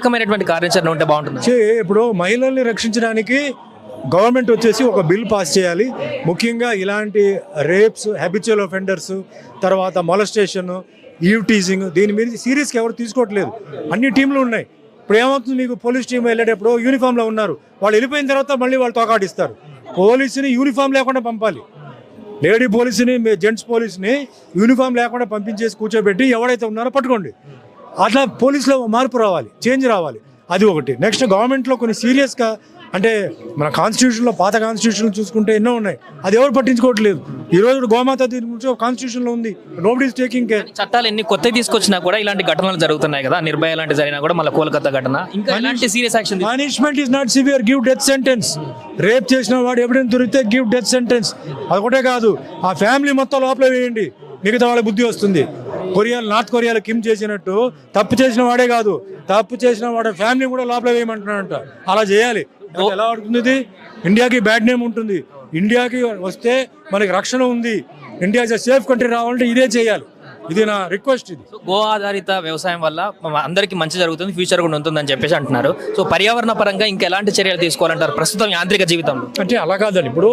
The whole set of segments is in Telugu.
రకమైనటువంటి కార్యాచరణ ఉంటే బాగుంటుంది. ఇప్పుడు మహిళల్ని రక్షించడానికి గవర్నమెంట్ వచ్చేసి ఒక బిల్ పాస్ చేయాలి. ముఖ్యంగా ఇలాంటి రేప్స్ హ్యాబిచువల్ ఒఫెండర్స్ తర్వాత మొలస్టేషన్ ఈవ్ టీజింగ్ దీని మీద సీరియస్గా ఎవరు తీసుకోవట్లేదు. అన్ని టీంలు ఉన్నాయి. ఇప్పుడు ఏమవుతుంది మీకు? పోలీస్ టీం వెళ్ళేటప్పుడు యూనిఫామ్లో ఉన్నారు. వాళ్ళు వెళ్ళిపోయిన తర్వాత మళ్ళీ వాళ్ళు తోకాటిస్తారు పోలీసుని యూనిఫామ్ లేకుండా పంపాలి. లేడీ పోలీసుని జెంట్స్ పోలీస్ని యూనిఫామ్ లేకుండా పంపించేసి కూర్చోబెట్టి ఎవరైతే ఉన్నారో పట్టుకోండి. అట్లా పోలీసులో మార్పు రావాలి చేంజ్ రావాలి. అది ఒకటి. నెక్స్ట్ గవర్నమెంట్లో కొన్ని సీరియస్గా అంటే మన కాన్స్టిట్యూషన్లో పాత కాన్స్టిట్యూషన్ చూసుకుంటే ఎన్నో ఉన్నాయి. అది ఎవరు పట్టించుకోవట్లేదు. ఈ రోజు గోమాత దీని గురించి కాన్స్టిట్యూషన్లో ఉంది. నోబడి ఈస్ టేకింగ్ కేర్ చట్టాలు ఎన్ని కొత్తవి తీసుకొచ్చినా కూడా ఇలాంటి ఘటనలు జరుగుతున్నాయి కదా. నిర్భయ లాంటి జరిగినా కూడా మళ్ళీ కోల్కతా ఘటన. ఇంకా ఇలాంటి serious action punishment is not severe give death sentence rape చేసిన వాడు ఎవిడెన్స్ దొరికితే గివ్ డెత్ సెంటెన్స్ అదొకటే కాదు. ఆ ఫ్యామిలీ మొత్తం లోపల వేయండి. మిగతా వాళ్ళ బుద్ధి వస్తుంది. కొరియా నార్త్ కొరియాలో కిమ్ చేసినట్టు తప్పు చేసిన వాడే కాదు. తప్పు చేసిన వాడు ఫ్యామిలీ కూడా లోపల వేయమంటున్నాడంట. అలా చేయాలి. ఎలా ఇది? ఇండియాకి బ్యాడ్ నేమ్ ఉంటుంది. ఇండియాకి వస్తే మనకి రక్షణ ఉంది. ఇండియా సేఫ్ కంట్రీ రావాలంటే ఇదే చేయాలి. ఇది నా రిక్వెస్ట్ ఇది. గో ఆధారిత వ్యవసాయం వల్ల అందరికీ మంచి జరుగుతుంది ఫ్యూచర్ కూడా ఉంటుందని చెప్పేసి అంటున్నారు. సో పర్యావరణ పరంగా ఇంకా ఎలాంటి చర్యలు తీసుకోవాలంటారు ప్రస్తుతం యాంత్రిక జీవితంలో? అంటే అలా కాదండి. ఇప్పుడు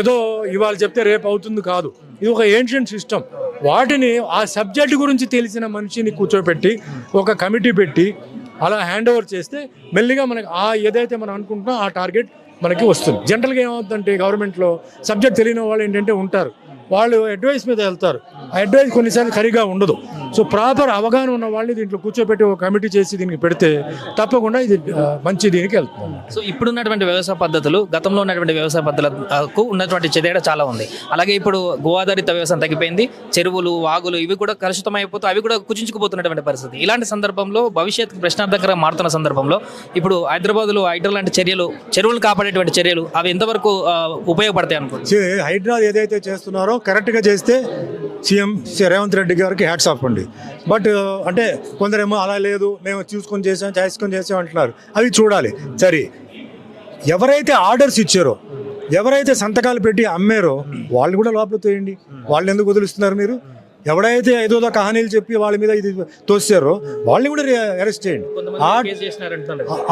ఏదో ఇవాళ చెప్తే రేపు అవుతుంది కాదు. ఇది ఒక ఏన్షియంట్ సిస్టమ్ వాటిని ఆ సబ్జెక్ట్ గురించి తెలిసిన మనిషిని కూర్చోబెట్టి ఒక కమిటీ పెట్టి అలా హ్యాండ్ ఓవర్ చేస్తే మెల్లిగా మనకి ఆ ఏదైతే మనం అనుకుంటున్నాం ఆ టార్గెట్ మనకి వస్తుంది. జనరల్గా ఏమవుతుందంటే గవర్నమెంట్లో సబ్జెక్ట్ తెలియని వాళ్ళు ఏంటంటే ఉంటారు. వాళ్ళు అడ్వైస్ మీద వెళ్తారు. ఆ అడ్వైస్ కొన్నిసార్లు సరిగా ఉండదు. సో ప్రాపర్ అవగాహన ఉన్న వాళ్ళని దీంట్లో కూర్చోబెట్టి ఒక కమిటీ చేసి దీనికి పెడితే తప్పకుండా ఇది మంచి దీనికి వెళ్తుంది. సో ఇప్పుడు ఉన్నటువంటి వ్యవసాయ పద్ధతులు గతంలో ఉన్నటువంటి వ్యవసాయ పద్ధతులకు ఉన్నటువంటి తేడా చాలా ఉంది. అలాగే ఇప్పుడు గో ఆధారిత వ్యవసాయం తగ్గిపోయింది. చెరువులు వాగులు ఇవి కూడా కలుషితం అయిపోతూ అవి కూడా కుచించుకుపోతున్నటువంటి పరిస్థితి. ఇలాంటి సందర్భంలో భవిష్యత్ ప్రశ్నార్థకరంగా మారుతున్న సందర్భంలో ఇప్పుడు హైదరాబాద్లో హైడ్రా లాంటి చర్యలు చెరువులు కాపాడేటువంటి చర్యలు అవి ఎంతవరకు ఉపయోగపడతాయి చే- హైడ్రా ఏదైతే చేస్తున్నారో కరెక్ట్గా చేస్తే సీఎం రేవంత్ రెడ్డి గారికి హ్యాట్స్ ఆఫ్ అండి. బట్ అంటే కొందరేమో అలా లేదు మేము చూసుకొని చేసాం చేసుకొని చేసాం అంటున్నారు. అవి చూడాలి. సరే ఎవరైతే ఆర్డర్స్ ఇచ్చారో ఎవరైతే సంతకాలు పెట్టి అమ్మారో వాళ్ళు కూడా లోపల తోయండి. వాళ్ళు ఎందుకు వదిలిస్తున్నారు మీరు? ఎవడైతే ఏదో కహానీలు చెప్పి వాళ్ళ మీద ఇది తోసారో వాళ్ళని కూడా అరెస్ట్ చేయండి.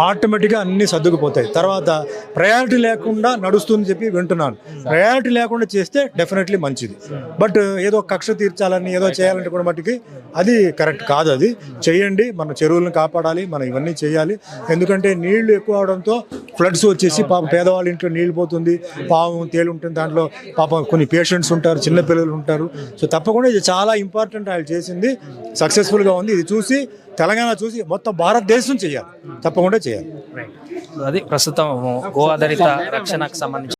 ఆటోమేటిక్గా అన్ని సర్దుకుపోతాయి. తర్వాత ప్రయారిటీ లేకుండా నడుస్తుంది చెప్పి వింటున్నాను. ప్రయారిటీ లేకుండా చేస్తే డెఫినెట్లీ మంచిది. బట్ ఏదో కక్ష తీర్చాలని ఏదో చేయాలంటే కూడా మట్టుకి అది కరెక్ట్ కాదు అది. చేయండి మన చెరువులను కాపాడాలి మనం ఇవన్నీ చేయాలి. ఎందుకంటే నీళ్ళు ఎక్కువ అవడంతో ఫ్లడ్స్ వచ్చేసి పాపం పేదవాళ్ళ ఇంట్లో నీళ్ళు పోతుంది. పాపం తేలు ఉంటుంది దాంట్లో. పాపం కొన్ని పేషెంట్స్ ఉంటారు చిన్న పిల్లలు ఉంటారు. సో తప్పకుండా ఇది చాలా ఇంపార్టెంట్ ఆయన చేసింది. సక్సెస్ఫుల్గా ఉంది. ఇది చూసి తెలంగాణ చూసి మొత్తం భారతదేశం చేయాలి. తప్పకుండా చేయాలి. అది ప్రస్తుతం గో ఆధారిత రక్షణకు సంబంధించి